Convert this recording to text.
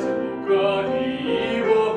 누가 이와